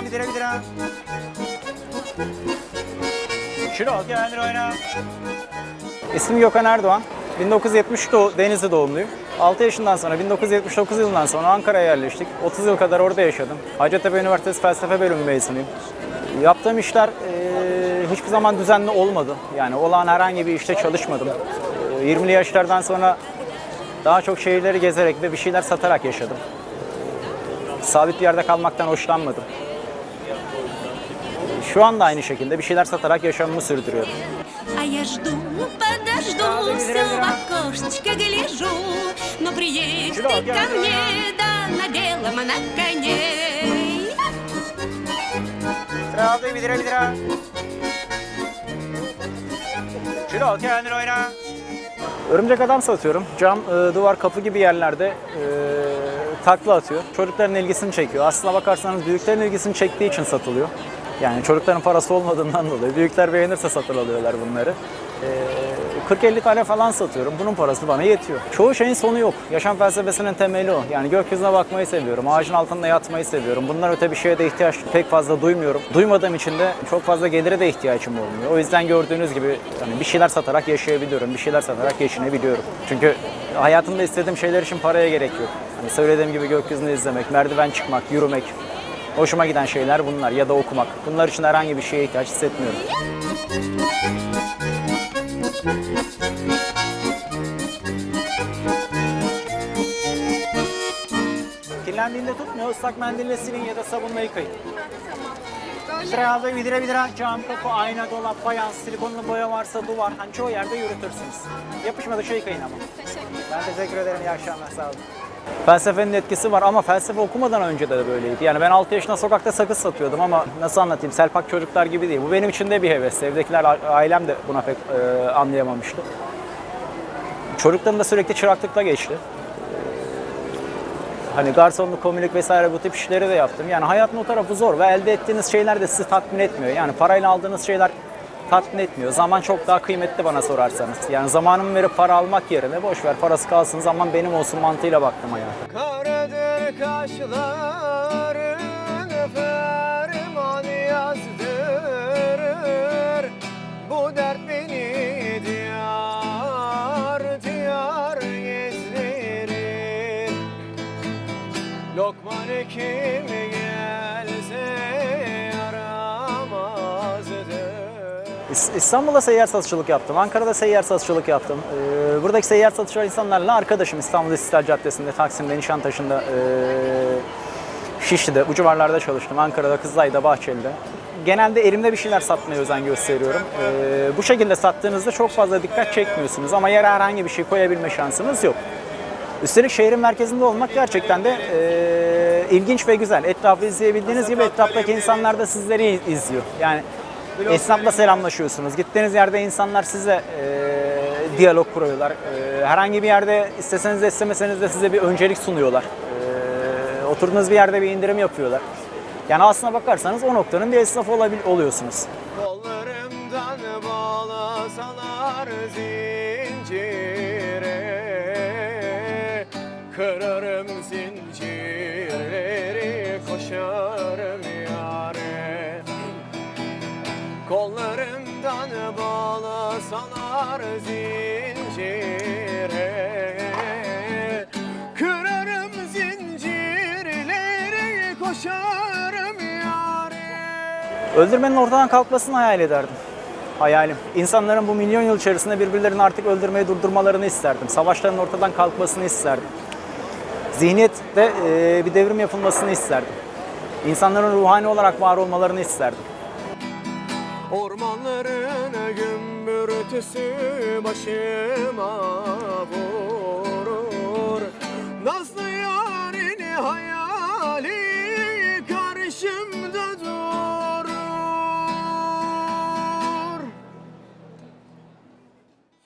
Bidire bidire. Şunu al kendini oyna. İsmim Gökhan Erdoğan. 1970 doğ Denizli doğumluyum. 6 yaşından sonra 1979 yılından sonra Ankara'ya yerleştik. 30 yıl kadar orada yaşadım. Hacettepe Üniversitesi Felsefe Bölümü mezunuyum. Yaptığım işler eee, hiçbir zaman düzenli olmadı. Yani olan herhangi bir işte çalışmadım. Eee, 20'li yaşlardan sonra daha çok şehirleri gezerek ve bir şeyler satarak yaşadım. Sabit bir yerde kalmaktan hoşlanmadım. Şu anda aynı şekilde bir şeyler satarak yaşamımı sürdürüyorum. А я жду, подожду, все в окошечко гляжу. Но приедь ты ко мне, да на белом на коне. Sırada bidire bidire. Şunu kendin oyna. Örümcek adam satıyorum. Cam, e, duvar, kapı gibi yerlerde e, takla atıyor. Çocukların ilgisini çekiyor. Aslına bakarsanız büyüklerin ilgisini çektiği için satılıyor. Yani çocukların parası olmadığından dolayı. Büyükler beğenirse satın alıyorlar bunları. E, 40-50 tane falan satıyorum. Bunun parası bana yetiyor. Çoğu şeyin sonu yok. Yaşam felsefesinin temeli o. Yani gökyüzüne bakmayı seviyorum. Ağacın altında yatmayı seviyorum. Bundan öte bir şeye de ihtiyaç pek fazla duymuyorum. Duymadığım için de çok fazla gelire de ihtiyacım olmuyor. O yüzden gördüğünüz gibi yani bir şeyler satarak yaşayabiliyorum. Bir şeyler satarak geçinebiliyorum. Çünkü hayatımda istediğim şeyler için paraya gerek yok. Hani söylediğim gibi gökyüzünü izlemek, merdiven çıkmak, yürümek, Hoşuma giden şeyler bunlar ya da okumak. Bunlar için herhangi bir şeye ihtiyaç hissetmiyorum. Kirlendiğinde tutmuyor. Islak mendille silin ya da sabunla yıkayın. Sırada vidire vidire cam, kapı, ayna, dolap, fayans, silikonlu boya varsa duvar. Hani çoğu yerde yürütürsünüz. Yapışmadıkça yıkayın ama. Ben teşekkür ederim. İyi akşamlar. Sağ olun. Felsefenin etkisi var ama felsefe okumadan önce de böyleydi. Yani ben 6 yaşında sokakta sakız satıyordum ama nasıl anlatayım selpak çocuklar gibi değil. Bu benim için de bir heves. Evdekiler, ailem de buna pek e, anlayamamıştı. Çocuklarım da sürekli çıraklıkla geçti. Hani garsonluk, komilik vesaire bu tip işleri de yaptım. Yani hayatın o tarafı zor ve elde ettiğiniz şeyler de sizi tatmin etmiyor. Yani parayla aldığınız şeyler tatmin etmiyor. Zaman çok daha kıymetli bana sorarsanız. Yani zamanımı verip para almak yerine boş ver parası kalsın zaman benim olsun mantığıyla baktım hayata. Karadır kaşların ferman İstanbul'da seyyar satışçılık yaptım. Ankara'da seyyar satışçılık yaptım. Ee, buradaki seyyar satışçı insanlarla arkadaşım İstanbul İstiklal Caddesi'nde, Taksim'de, Nişantaşı'nda, ee, Şişli'de, bu civarlarda çalıştım. Ankara'da, Kızılay'da, Bahçeli'de. Genelde elimde bir şeyler satmaya özen gösteriyorum. Ee, bu şekilde sattığınızda çok fazla dikkat çekmiyorsunuz ama yere herhangi bir şey koyabilme şansınız yok. Üstelik şehrin merkezinde olmak gerçekten de ee, ilginç ve güzel. Etrafı izleyebildiğiniz gibi etraftaki insanlar da sizleri izliyor. Yani esnafla selamlaşıyorsunuz. Gittiğiniz yerde insanlar size ee, diyalog kuruyorlar. Ee, herhangi bir yerde isteseniz de istemeseniz de size bir öncelik sunuyorlar. Ee, oturduğunuz bir yerde bir indirim yapıyorlar. Yani aslına bakarsanız o noktanın bir esnafı olabil- oluyorsunuz. Kollarımdan bağlasalar zincire Kırarım zincirleri koşarım yâre Kollarımdan bağlasalar zincire Kırarım zincirleri koşarım yâre Öldürmenin ortadan kalkmasını hayal ederdim. Hayalim. İnsanların bu milyon yıl içerisinde birbirlerini artık öldürmeyi durdurmalarını isterdim. Savaşların ortadan kalkmasını isterdim. Zihniyette bir devrim yapılmasını isterdim. İnsanların ruhani olarak var olmalarını isterdim. Ormanların gümbürtüsü başıma vurur. Nazlı yarini hayal